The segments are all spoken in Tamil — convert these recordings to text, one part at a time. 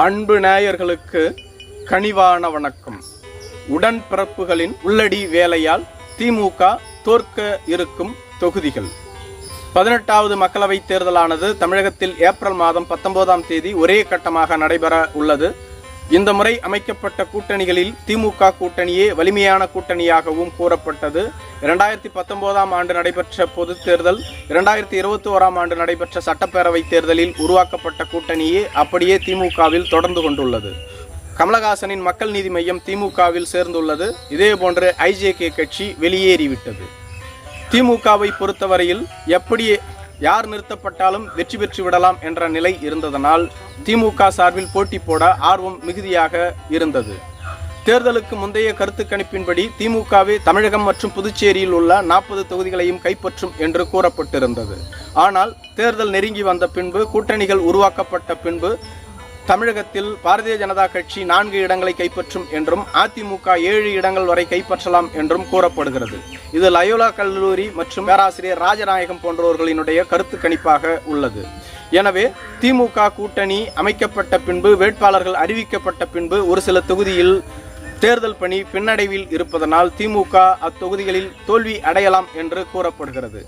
அன்பு நேயர்களுக்கு கனிவான வணக்கம். உடன்பிறப்புகளின் உள்ளடி வேலையால் திமுக தோற்க இருக்கும் தொகுதிகள். பதினெட்டாவது மக்களவைத் தேர்தலானது தமிழகத்தில் ஏப்ரல் மாதம் பத்தொன்பதாம் தேதி ஒரே கட்டமாக நடைபெற உள்ளது. இந்த முறை அமைக்கப்பட்ட கூட்டணிகளில் திமுக கூட்டணியே வலிமையான கூட்டணியாகவும் கூறப்பட்டது. இரண்டாயிரத்தி பத்தொன்பதாம் ஆண்டு நடைபெற்ற பொதுத் தேர்தல் இரண்டாயிரத்தி இருபத்தி ஓராம் ஆண்டு நடைபெற்ற சட்டப்பேரவைத் தேர்தலில் உருவாக்கப்பட்ட கூட்டணியே அப்படியே திமுகவில் தொடர்ந்து கொண்டுள்ளது. கமலஹாசனின் மக்கள் நீதி மையம் திமுகவில் சேர்ந்துள்ளது. இதேபோன்று ஐஜேகே கட்சி வெளியேறிவிட்டது. திமுகவை பொறுத்தவரையில் எப்படி யார் நிறுத்தப்பட்டாலும் வெற்றி பெற்று விடலாம் என்ற நிலை இருந்ததனால் திமுக சார்பில் போட்டி போட ஆர்வம் மிகுதியாக இருந்தது. தேர்தலுக்கு முந்தைய கருத்து கணிப்பின்படி திமுகவே தமிழகம் மற்றும் புதுச்சேரியில் உள்ள நாற்பது தொகுதிகளையும் கைப்பற்றும் என்று கூறப்பட்டிருந்தது. ஆனால் தேர்தல் நெருங்கி வந்த பின்பு கூட்டணிகள் உருவாக்கப்பட்ட பின்பு தமிழகத்தில் பாரதிய ஜனதா கட்சி நான்கு இடங்களை கைப்பற்றும் என்றும் அதிமுக ஏழு இடங்கள் வரை கைப்பற்றலாம் என்றும் கூறப்படுகிறது. இது லயோலா கல்லூரி மற்றும் பேராசிரியர் ராஜநாயகம் போன்றவர்களினுடைய கருத்து கணிப்பாக உள்ளது. எனவே திமுக கூட்டணி அமைக்கப்பட்ட பின்பு வேட்பாளர்கள் அறிவிக்கப்பட்ட பின்பு ஒரு சில தொகுதியில் தேர்தல் பணி பின்னடைவில் இருப்பதனால் திமுக அத்தொகுதிகளில் தோல்வி அடையலாம் என்று கூறப்படுகிறது.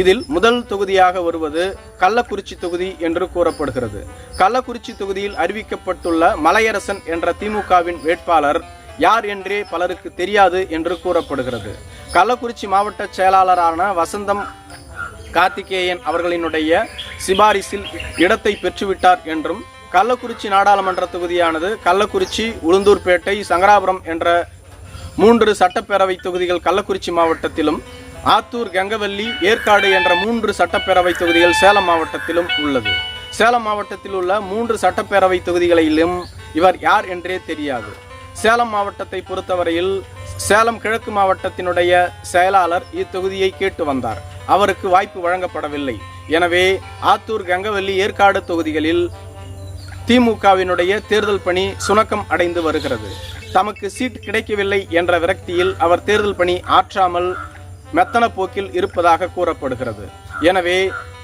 இதில் முதல் தொகுதியாக வருவது கள்ளக்குறிச்சி தொகுதி என்று கூறப்படுகிறது. கள்ளக்குறிச்சி தொகுதியில் அறிவிக்கப்பட்டுள்ள மலையரசன் என்ற திமுகவின் வேட்பாளர் யார் என்றே பலருக்கு தெரியாது என்று கூறப்படுகிறது. கள்ளக்குறிச்சி மாவட்ட செயலாளரான வசந்தம் கார்த்திகேயன் அவர்களினுடைய சிபாரிசில் இடத்தை பெற்றுவிட்டார் என்றும் கள்ளக்குறிச்சி நாடாளுமன்ற தொகுதியானது கள்ளக்குறிச்சி உளுந்தூர்பேட்டை சங்கராபுரம் என்ற மூன்று சட்டப்பேரவை தொகுதிகள் கள்ளக்குறிச்சி மாவட்டத்திலும் ஆத்தூர் கங்கவல்லி ஏற்காடு என்ற மூன்று சட்டப்பேரவை தொகுதிகள் சேலம் மாவட்டத்திலும் உள்ளது. சேலம் மாவட்டத்தில் உள்ள மூன்று சட்டப்பேரவை தொகுதிகளிலும் இவர் யார் என்றே தெரியாது. சேலம் மாவட்டத்தை பொறுத்தவரையில் சேலம் கிழக்கு மாவட்டத்தினுடைய செயலாளர் இத்தொகுதியை கேட்டு வந்தார். அவருக்கு வாய்ப்பு வழங்கப்படவில்லை. எனவே ஆத்தூர் கங்கவல்லி ஏற்காடு தொகுதிகளில் திமுகவினுடைய தேர்தல் பணி சுணக்கம் அடைந்து வருகிறது. தமக்கு சீட் கிடைக்கவில்லை என்ற விரக்தியில் அவர் தேர்தல் பணி ஆற்றாமல் மெத்தன போக்கில் இருப்பதாக கூறப்படுகிறது. எனவே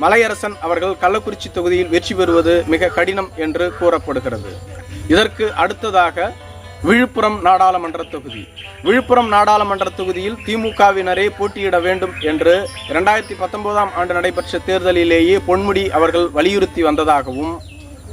மலையரசன் அவர்கள் கள்ளக்குறிச்சி தொகுதியில் வெற்றி பெறுவது மிக கடினம் என்று கூறப்படுகிறது. இதற்கு அடுத்ததாக விழுப்புரம் நாடாளுமன்ற தொகுதி. விழுப்புரம் நாடாளுமன்ற தொகுதியில் திமுகவினரே போட்டியிட வேண்டும் என்று இரண்டாயிரத்தி பத்தொன்பதாம் ஆண்டு நடைபெற்ற தேர்தலிலேயே பொன்முடி அவர்கள் வலியுறுத்தி வந்ததாகவும்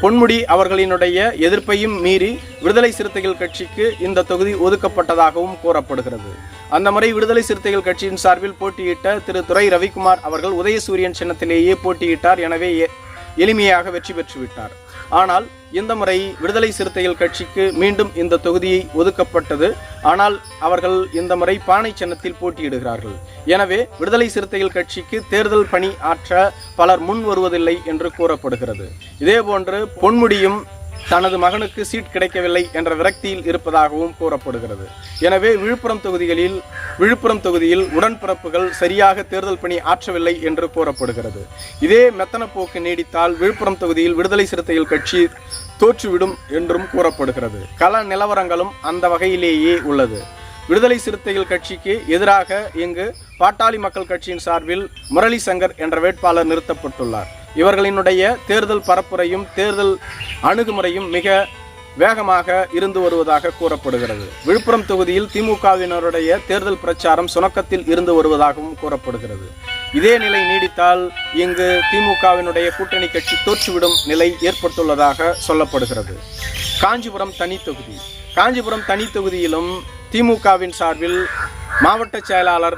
பொன்முடி அவர்களினுடைய எதிர்ப்பையும் மீறி விடுதலை சிறுத்தைகள் கட்சிக்கு இந்த தொகுதி ஒதுக்கப்பட்டதாகவும் கூறப்படுகிறது. அந்த முறை விடுதலை சிறுத்தைகள் கட்சியின் சார்பில் போட்டியிட்ட திரு துரை ரவிக்குமார் அவர்கள் உதயசூரியன் சின்னத்திலேயே போட்டியிட்டார். எனவே எ- எளிமையாக வெற்றி பெற்றுவிட்டார். ஆனால் இந்த முறை விடுதலை சிறுத்தைகள் கட்சிக்கு மீண்டும் இந்த தொகுதியை ஒதுக்கப்பட்டது. ஆனால் அவர்கள் இந்த முறை பானை சின்னத்தில் போட்டியிடுகிறார்கள். எனவே விடுதலை சிறுத்தைகள் கட்சிக்கு தேர்தல் பணி ஆற்ற பலர் முன் வருவதில்லை என்று கூறப்படுகிறது. இதேபோன்று பொன்முடியும் தனது மகனுக்கு சீட் கிடைக்கவில்லை என்ற விரக்தியில் இருப்பதாகவும் கூறப்படுகிறது. எனவே விழுப்புரம் தொகுதிகளில் விழுப்புரம் தொகுதியில் உடன்பிறப்புகள் சரியாக தேர்தல் பணி ஆற்றவில்லை என்று கூறப்படுகிறது. இதே மெத்தனப்போக்கு நீடித்தால் விழுப்புரம் தொகுதியில் விடுதலை சிறுத்தைகள் கட்சி தோற்றுவிடும் என்றும் கூறப்படுகிறது. கள நிலவரங்களும் அந்த வகையிலேயே உள்ளது. விடுதலை சிறுத்தைகள் கட்சிக்கு எதிராக இங்கு பாட்டாளி மக்கள் கட்சியின் சார்பில் முரளி சங்கர் என்ற வேட்பாளர் நிறுத்தப்பட்டுள்ளார். இவர்களினுடைய தேர்தல் பரப்புரையும் தேர்தல் அணுகுமுறையும் மிக வேகமாக இருந்து வருவதாக கூறப்படுகிறது. விழுப்புரம் தொகுதியில் திமுகவினருடைய தேர்தல் பிரச்சாரம் சுணக்கத்தில் இருந்து வருவதாகவும் கூறப்படுகிறது. இதே நிலை நீடித்தால் இங்கு திமுகவினுடைய கூட்டணி கட்சி தோற்றுவிடும் நிலை ஏற்பட்டுள்ளதாக சொல்லப்படுகிறது. காஞ்சிபுரம் தனி தொகுதி. காஞ்சிபுரம் தனி தொகுதியிலும் திமுகவின் சார்பில் மாவட்ட செயலாளர்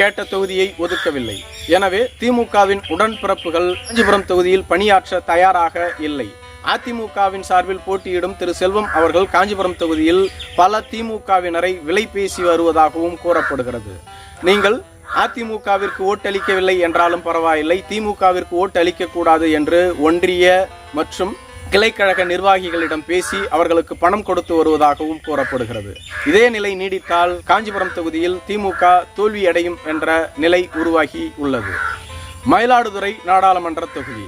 கேட்ட தொகுதியை ஒதுக்கவில்லை. எனவே திமுகவின் உடன்பிறப்புகள் காஞ்சிபுரம் தொகுதியில் பணியாற்ற தயாராக இல்லை. அதிமுகவின் சார்பில் போட்டியிடும் திரு செல்வம் அவர்கள் காஞ்சிபுரம் தொகுதியில் பல திமுகவினரை விலை பேசி வருவதாகவும் கூறப்படுகிறது. நீங்கள் அதிமுகவிற்கு ஓட்டளிக்கவில்லை என்றாலும் பரவாயில்லை திமுகவிற்கு ஓட்டு அளிக்கக்கூடாது என்று ஒன்றிய மற்றும் கிளைக்கழக நிர்வாகிகளிடம் பேசி அவர்களுக்கு பணம் கொடுத்து வருவதாகவும் கூறப்படுகிறது. இதே நிலை நீடித்தால் காஞ்சிபுரம் தொகுதியில் திமுக தோல்வியடையும் என்ற நிலை உருவாகி உள்ளது. மயிலாடுதுறை நாடாளுமன்ற தொகுதி.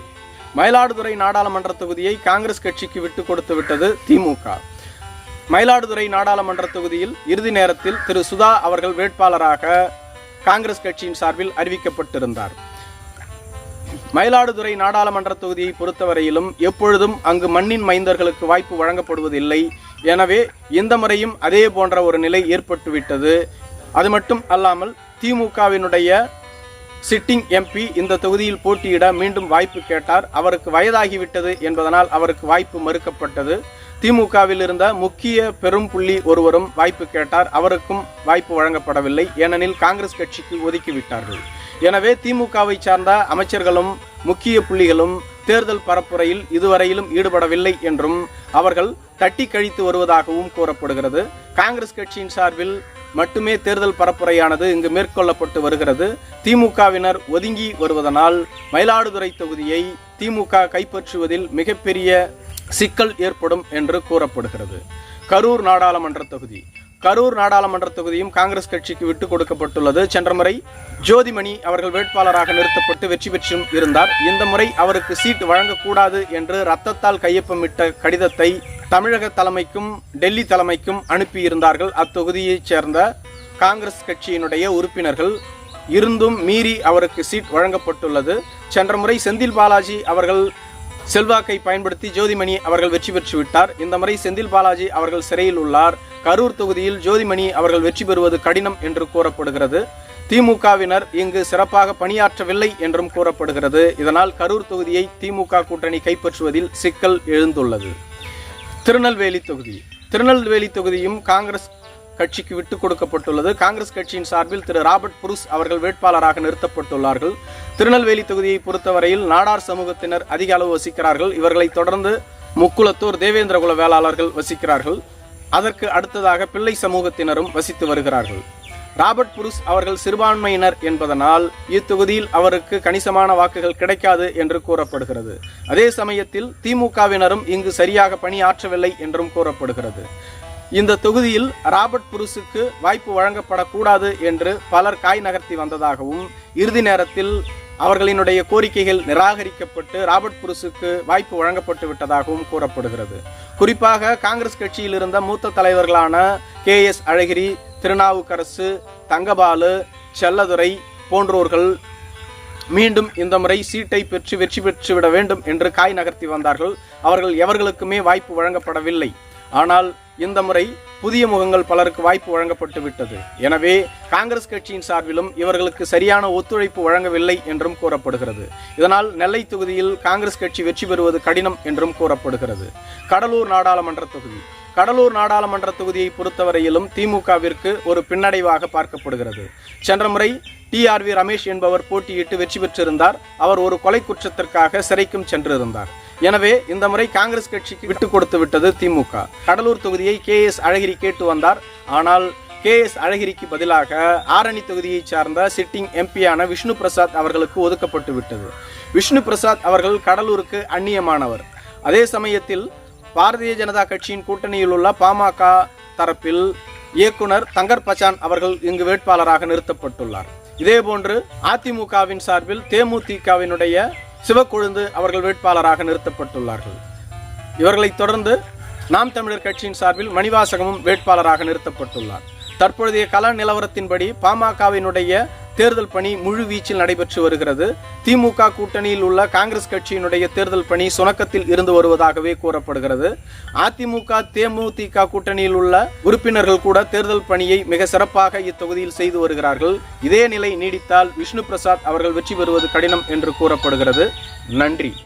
மயிலாடுதுறை நாடாளுமன்ற தொகுதியை காங்கிரஸ் கட்சிக்கு விட்டு கொடுத்து விட்டது திமுக. மயிலாடுதுறை நாடாளுமன்ற தொகுதியில் இறுதி நேரத்தில் திரு சுதா அவர்கள் வேட்பாளராக காங்கிரஸ் கட்சியின் சார்பில் அறிவிக்கப்பட்டிருந்தார். மயிலாடுதுறை நாடாளுமன்ற தொகுதியை பொறுத்தவரையிலும் எப்பொழுதும் அங்கு மண்ணின் மைந்தர்களுக்கு வாய்ப்பு வழங்கப்படுவதில்லை. எனவே இந்த முறையும் அதே போன்ற ஒரு நிலை ஏற்பட்டுவிட்டது. அது மட்டும் அல்லாமல் திமுகவினுடைய சிட்டிங் எம்பி இந்த தொகுதியில் போட்டியிட மீண்டும் வாய்ப்பு கேட்டார். அவருக்கு வயதாகிவிட்டது என்பதனால் அவருக்கு வாய்ப்பு மறுக்கப்பட்டது. திமுகவில் இருந்த முக்கிய பெரும் புள்ளி ஒருவரும் வாய்ப்பு கேட்டார். அவருக்கும் வாய்ப்பு வழங்கப்படவில்லை. ஏனெனில் காங்கிரஸ் கட்சிக்கு ஒதுக்கிவிட்டார்கள் எனவே திமுகவை சார்ந்த அமைச்சர்களும் முக்கிய புள்ளிகளும் தேர்தல் பரப்புரையில் இதுவரையிலும் ஈடுபடவில்லை என்றும் அவர்கள் தட்டி கழித்து வருவதாகவும் கூறப்படுகிறது. காங்கிரஸ் கட்சியின் சார்பில் மட்டுமே தேர்தல் பரப்புரையானது இங்கு மேற்கொள்ளப்பட்டு வருகிறது. திமுகவினர் ஒதுங்கி வருவதனால் மயிலாடுதுறை தொகுதியை திமுக கைப்பற்றுவதில் மிகப்பெரிய சிக்கல் ஏற்படும் என்று கூறப்படுகிறது. கரூர் நாடாளுமன்ற தொகுதி. கரூர் நாடாளுமன்ற தொகுதியும் காங்கிரஸ் கட்சிக்கு விட்டுக் கொடுக்கப்பட்டுள்ளது. சென்ற முறை ஜோதிமணி அவர்கள் வேட்பாளராக நிறுத்தப்பட்டு வெற்றி பெற்றும் இருந்தார். இந்த முறை அவருக்கு சீட் வழங்கக்கூடாது என்று ரத்தத்தால் கையொப்பமிட்ட கடிதத்தை தமிழக தலைமைக்கும் டெல்லி தலைமைக்கும் அனுப்பியிருந்தார்கள். அத்தொகுதியைச் சேர்ந்த காங்கிரஸ் கட்சியினுடைய உறுப்பினர்கள் இருந்தும் மீறி அவருக்கு சீட் வழங்கப்பட்டுள்ளது. சென்ற முறை செந்தில் பாலாஜி அவர்கள் செல்வாக்கை பயன்படுத்தி ஜோதிமணி அவர்கள் வெற்றி பெற்று விட்டார் இந்த முறை செந்தில் பாலாஜி அவர்கள் சிறையில் உள்ளார். கரூர் தொகுதியில் ஜோதிமணி அவர்கள் வெற்றி பெறுவது கடினம் என்று கூறப்படுகிறது. திமுகவினர் இங்கு சிறப்பாக பணியாற்றவில்லை என்றும் கூறப்படுகிறது. இதனால் கரூர் தொகுதியை திமுக கூட்டணி கைப்பற்றுவதில் சிக்கல் எழுந்துள்ளது. திருநெல்வேலி தொகுதி. திருநெல்வேலி தொகுதியும் காங்கிரஸ் கட்சிக்கு விட்டுக் கொடுக்கப்பட்டுள்ளது. காங்கிரஸ் கட்சியின் சார்பில் திரு ராபர்ட் புருஸ் அவர்கள் வேட்பாளராக நிறுத்தப்பட்டுள்ளார்கள். திருநெல்வேலி தொகுதியை பொறுத்தவரையில் நாடார் சமூகத்தினர் அதிக அளவு வசிக்கிறார்கள். இவர்களை தொடர்ந்து முக்குளத்தூர் தேவேந்திரகுல வேளாளர்கள் வசிக்கிறார்கள். அதற்கு அடுத்ததாக பிள்ளை சமூகத்தினரும் வசித்து வருகிறார்கள். ராபர்ட் புருஸ் அவர்கள் சிறுபான்மையினர் என்பதனால் இத்தொகுதியில் அவருக்கு கணிசமான வாக்குகள் கிடைக்காது என்று கூறப்படுகிறது. அதே சமயத்தில் திமுகவினரும் இங்கு சரியாக பணியாற்றவில்லை என்றும் கூறப்படுகிறது. இந்த தொகுதியில் ராபர்ட் புருஸுக்கு வாய்ப்பு வழங்கப்படக்கூடாது என்று பலர் காய் நகர்த்தி வந்ததாகவும் இறுதி நேரத்தில் அவர்களினுடைய கோரிக்கைகள் நிராகரிக்கப்பட்டு ராபர்ட் புருஸுக்கு வாய்ப்பு வழங்கப்பட்டு விட்டதாகவும் கூறப்படுகிறது. குறிப்பாக காங்கிரஸ் கட்சியில் இருந்த மூத்த தலைவர்களான கே எஸ் அழகிரி திருநாவுக்கரசு தங்கபாலு செல்லதுரை போன்றோர்கள் மீண்டும் இந்த முறை சீட்டை பெற்று வெற்றி பெற்றுவிட வேண்டும் என்று காய் நகர்த்தி வந்தார்கள். அவர்கள் எவர்களுக்குமே வாய்ப்பு வழங்கப்படவில்லை. ஆனால் இந்த முறை புதிய முகங்கள் பலருக்கு வாய்ப்பு வழங்கப்பட்டு விட்டது. எனவே காங்கிரஸ் கட்சியின் சார்பிலும் இவர்களுக்கு சரியான ஒத்துழைப்பு வழங்கவில்லை என்றும் கூறப்படுகிறது. இதனால் நெல்லை தொகுதியில் காங்கிரஸ் கட்சி வெற்றி பெறுவது கடினம் என்றும் கூறப்படுகிறது. கடலூர் நாடாளுமன்ற தொகுதி. கடலூர் நாடாளுமன்ற தொகுதியை பொறுத்தவரையிலும் திமுகவிற்கு ஒரு பின்னடைவாக பார்க்கப்படுகிறது. சென்ற முறை டி ஆர் வி ரமேஷ் என்பவர் போட்டியிட்டு வெற்றி பெற்றிருந்தார். அவர் ஒரு கொலை குற்றத்திற்காக சிறைக்கும் சென்றிருந்தார். எனவே இந்த முறை காங்கிரஸ் கட்சிக்கு விட்டுக் கொடுத்து விட்டது திமுக. கடலூர் தொகுதியை கே எஸ் அழகிரி கேட்டு வந்தார். ஆனால் கே எஸ் அழகிரிக்கு பதிலாக ஆரணி தொகுதியைச் சார்ந்த சிட்டிங் எம்பியான விஷ்ணு பிரசாத் அவர்களுக்கு ஒதுக்கப்பட்டு விட்டது. விஷ்ணு பிரசாத் அவர்கள் கடலூருக்கு அந்நியமானவர். அதே சமயத்தில் பாரதிய ஜனதா கட்சியின் கூட்டணியில் உள்ள பாமக தரப்பில் இயக்குனர் தங்கர் பச்சான் அவர்கள் இங்கு வேட்பாளராக நிறுத்தப்பட்டுள்ளார். இதேபோன்று அதிமுகவின் சார்பில் தேமுதிகவினுடைய சிவக்கொழுந்து அவர்கள் வேட்பாளராக நிறுத்தப்பட்டுள்ளார்கள். இவர்களைத் தொடர்ந்து நாம் தமிழர் கட்சியின் சார்பில் மணிவாசகமும் வேட்பாளராக நிறுத்தப்பட்டுள்ளார். தற்பொழுதைய கள நிலவரத்தின்படி பாமகவினுடைய தேர்தல் பணி முழு வீச்சில் நடைபெற்று வருகிறது. திமுக கூட்டணியில் உள்ள காங்கிரஸ் கட்சியினுடைய தேர்தல் பணி சுணக்கத்தில் இருந்து வருவதாகவே கூறப்படுகிறது. அதிமுக தேமுதிக கூட்டணியில் உள்ள உறுப்பினர்கள் கூட தேர்தல் பணியை மிக சிறப்பாக இத்தொகுதியில் செய்து வருகிறார்கள். இதே நிலை நீடித்தால் விஷ்ணு பிரசாத் அவர்கள் வெற்றி பெறுவது கடினம் என்று கூறப்படுகிறது. நன்றி.